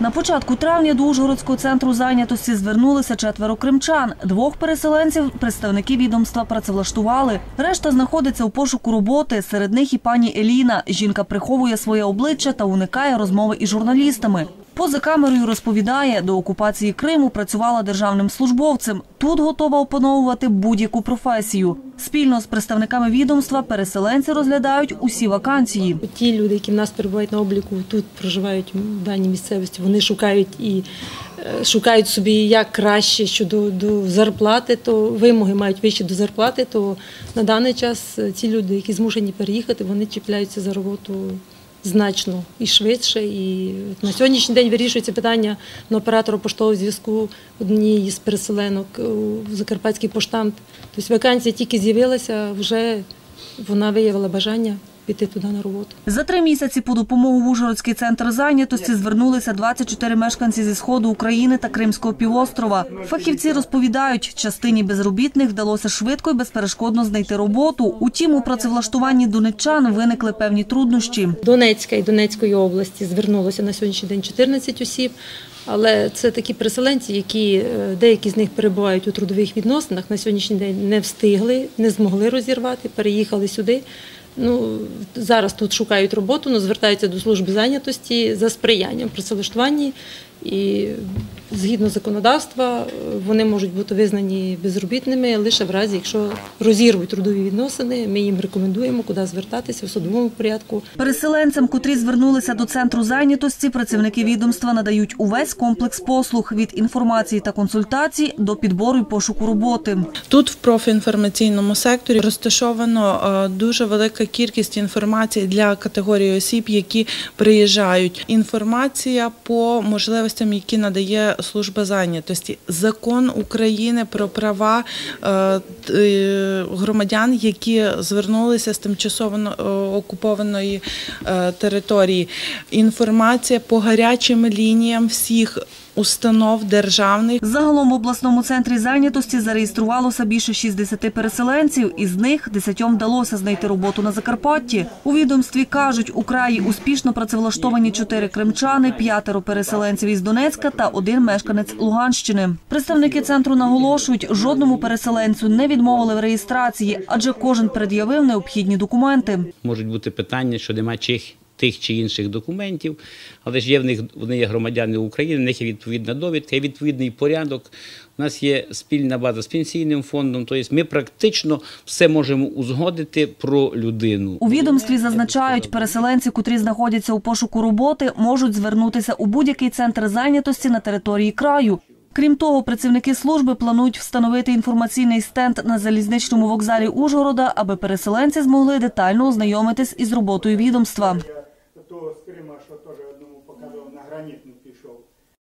На початку травня до Ужгородського центру зайнятості звернулися четверо кримчан. Двох переселенців представники відомства працевлаштували. Решта знаходиться у пошуку роботи. Серед них і пані Еліна. Жінка приховує своє обличчя та уникає розмови із журналістами. Поза камерою розповідає, до окупації Криму працювала державним службовцем. Тут готова опановувати будь-яку професію. Спільно з представниками відомства переселенці розглядають усі вакансії. Ті люди, які в нас перебувають на обліку, тут проживають в даній місцевості, вони шукають і е, шукають собі як краще щодо до зарплати, то вимоги мають вищі до зарплати, то на даний час е, ці люди, які змушені переїхати, вони чіпляються за роботу значно і швидше. І на сьогоднішній день вирішується питання на оператора поштового зв'язку однієї з переселенок у Закарпатський поштамт. Тобто вакансія тільки з'явилася, вже вона виявила бажання піти туди на роботу. За три місяці по допомогу в Ужгородський центр зайнятості звернулися 24 мешканці зі сходу України та Кримського півострова. Фахівці розповідають, частині безробітних вдалося швидко і безперешкодно знайти роботу. Утім, у працевлаштуванні донеччан виникли певні труднощі. Донецька і Донецької області звернулося на сьогоднішній день 14 осіб. Але це такі переселенці, які е, деякі з них перебувають у трудових відносинах. На сьогоднішній день не встигли, не змогли розірвати, переїхали сюди. Ну зараз тут шукають роботу, але звертаються до служби зайнятості за сприянням при працевлаштуванні. І згідно законодавства е, вони можуть бути визнані безробітними лише в разі, якщо розірвуть трудові відносини. Ми їм рекомендуємо, куди звертатися в судовому порядку. Переселенцям, котрі звернулися до центру зайнятості, працівники відомства надають увесь комплекс послуг від інформації та консультацій до підбору і пошуку роботи. Тут в профінформаційному секторі розташовано е, дуже велика кількість інформації для категорії осіб, які приїжджають. Інформація по можливостям, які надає служба зайнятості, закон України про права е, е, громадян, які звернулися з тимчасово е, окупованої території. Інформація по гарячим лініям всіх. Установ державних Загалом в обласному центрі зайнятості зареєструвалося більше 60 переселенців. Із них 10 вдалося знайти роботу на Закарпатті. У відомстві кажуть, у краї успішно працевлаштовані 4 кримчани, п'ятеро переселенців із Донецька та один мешканець Луганщини. Представники центру наголошують, жодному переселенцю не відмовили в реєстрації, адже кожен пред'явив необхідні документи. Можуть бути питання, що нема чих тих чи інших документів, але ж є в них вони є громадяни України, в них є відповідна довідка, є відповідний порядок. У нас є спільна база з пенсійним фондом. Тобто ми практично все можемо узгодити про людину. У відомстві зазначають, переселенці, котрі знаходяться у пошуку роботи, можуть звернутися у будь-який центр зайнятості на території краю. Крім того, працівники служби планують встановити інформаційний стенд на залізничному вокзалі Ужгорода, аби переселенці змогли детально ознайомитись із роботою відомства. Крима, що теж одному показував на гранітну